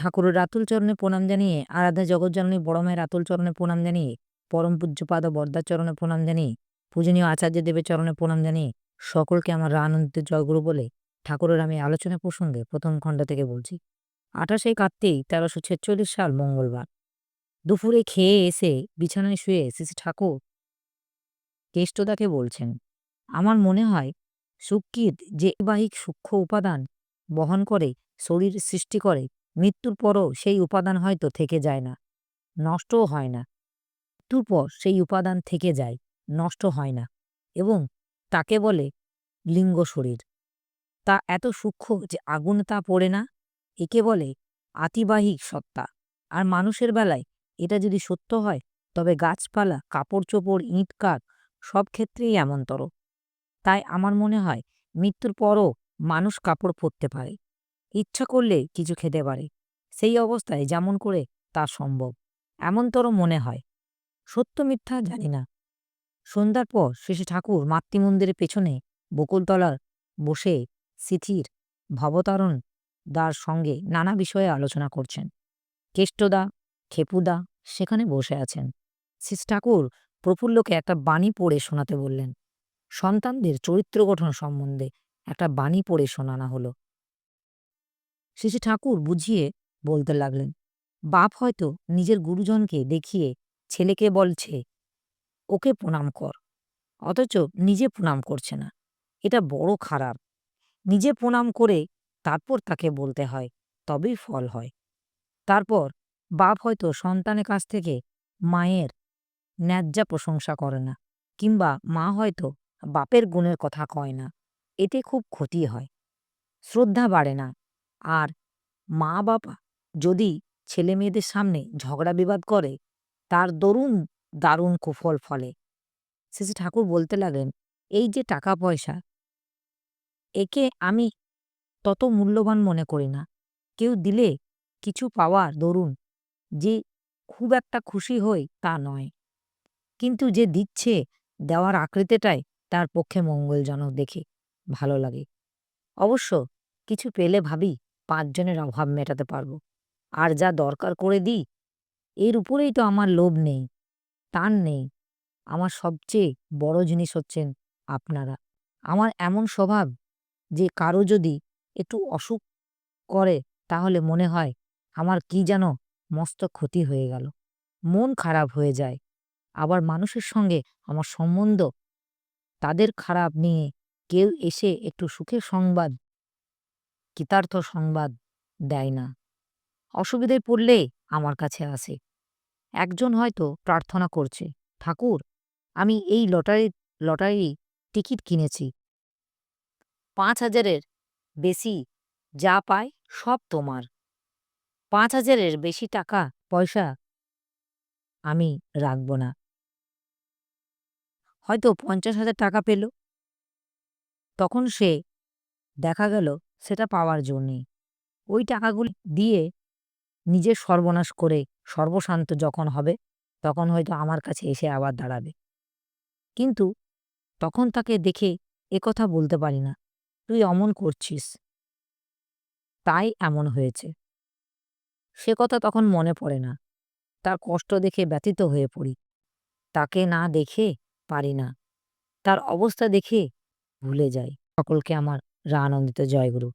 ঠাকুরের আতুল চরণে প্রণাম জানিয়ে, আরাধ্যা জগৎজননী বড় মায়ের আতুল চরণে প্রণাম জানিয়ে, পরম পূজ্যপাদ বর্দার চরণে প্রণাম জানিয়ে, পূজনীয় আচার্য দেবের চরণে প্রণাম জানিয়ে সকলকে আমার আনন্দিত জয়গুরু বলে ঠাকুরের আমি আলোচনা প্রসঙ্গে প্রথম খণ্ড থেকে বলছি। আঠাশে কার্তিক তেরোশো ছেচল্লিশ সাল মঙ্গলবার। দুপুরে খেয়ে এসে বিছানায় শুয়ে শ্রী ঠাকুর কেষ্টদাকে বলছেন, আমার মনে হয় সুকৃত যে বাহিক সূক্ষ্ম উপাদান বহন করে, শরীর সৃষ্টি করে মৃত্যুর পরও সেই উপাদান হয়তো থেকে যায় না, নষ্টও হয় না। মৃত্যুর পর সেই উপাদান থেকে যায়, নষ্ট হয় না এবং তাকে বলে লিঙ্গ শরীর। তা এত সূক্ষ্ম যে আগুন তা পড়ে না, একে বলে আতিবাহিক সত্তা। আর মানুষের বেলায় এটা যদি সত্য হয়, তবে গাছপালা, কাপড় চোপড় ইঁট কাঠ সব ক্ষেত্রেই এমনতর। তাই আমার মনে হয় মৃত্যুর পরও মানুষ কাপড় পরতে পারে। ইচ্ছা করলে কিছু খেতে পারে। সেই অবস্থায় যেমন করে তা সম্ভব এমনতর মনে হয়। সত্য মিথ্যা জানি না। সন্ধ্যার পর শেষে ঠাকুর মাতৃমন্দিরের পেছনে বকুলতলার বসে সিথির ভবতারণ দার সঙ্গে নানা বিষয়ে আলোচনা করছেন। কেষ্টদা, খেপুদা সেখানে বসে আছেন। শ্রী ঠাকুর প্রফুল্লকে একটা বাণী পড়ে শোনাতে বললেন, সন্তানদের চরিত্র গঠন সম্বন্ধে একটা বাণী পড়ে শোনানো হলো। শ্রী ঠাকুর বুঝিয়ে বলতে লাগলেন, বাপ হয়তো নিজের গুরুজনকে দেখিয়ে ছেলেকে বলছে, ওকে প্রণাম কর, অথচ নিজে প্রণাম করছে না, এটা বড় খারাপ। নিজে প্রণাম করে তারপর তাকে বলতে হয়, তবেই ফল হয়। তারপর বাপ হয়তো সন্তানের কাছ থেকে মায়ের ন্যায্যা প্রশংসা করে না, কিংবা মা হয়তো বাপের গুণের কথা কয় না, এতে খুব ক্ষতি হয়। শ্রদ্ধা বাড়ে না আর মা বাবা যদি ছেলে মেয়েদের সামনে ঝগড়া বিবাদ করে, তার দরুন দারুণ কুফল ফলে। শেষে ঠাকুর বলতে লাগলেন, এই যে টাকা পয়সা, একে আমি তত মূল্যবান মনে করি না। কেউ দিলে কিছু পাওয়ার দরুন, যে খুব একটা খুশি হই তা নয়। কিন্তু যে দিচ্ছে দেওয়ার আকৃতিটাই তার পক্ষে মঙ্গলজনক দেখে ভালো লাগে। অবশ্য কিছু পেলে ভাবি পাঁচজনের অভাব মেটাতে পারব। আর যা দরকার করে দিই, এর উপরেই তো আমার লোভ নেই, টান নেই। আমার সবচেয়ে বড় জিনিস হচ্ছেন আপনারা। আমার এমন স্বভাব যে কারও যদি একটু অসুখ করে, তাহলে মনে হয় আমার কি যেন মস্ত ক্ষতি হয়ে গেল। মন খারাপ হয়ে যায়। আবার মানুষের সঙ্গে আমার সম্বন্ধ, তাদের খারাপ নিয়ে কেউ এসে একটু সুখের সংবাদ কৃতার্থ সংবাদ দেয় না। অসুবিধায় পড়লে আমার কাছে আসে। একজন হয়তো প্রার্থনা করছে, ঠাকুর, আমি এই লটারি লটারি টিকিট কিনেছি। পাঁচ হাজারের বেশি যা পায় সব তোমার। পাঁচ হাজারের বেশি টাকা, পয়সা আমি রাখব না। হয়তো পঞ্চাশ হাজার টাকা পেল। তখন সে দেখা গেল সেটা পাওয়ার জন্যে। ওই টাকাগুলি দিয়ে নিজের সর্বনাশ করে সর্বশান্ত যখন হবে, তখন হয়তো আমার কাছে এসে আবার দাঁড়াবে। কিন্তু তখন তাকে দেখে কথা বলতে পারি না, তুই অমন করছিস। তাই এমন হয়েছে। সে কথা তখন মনে পড়ে না। তার কষ্ট দেখে ব্যতীত হয়ে পড়ি। তাকে না দেখে পারি না। তার অবস্থা দেখে ভুলে যাই। সকলকে আমার রা আনন্দিত জয়গুরু।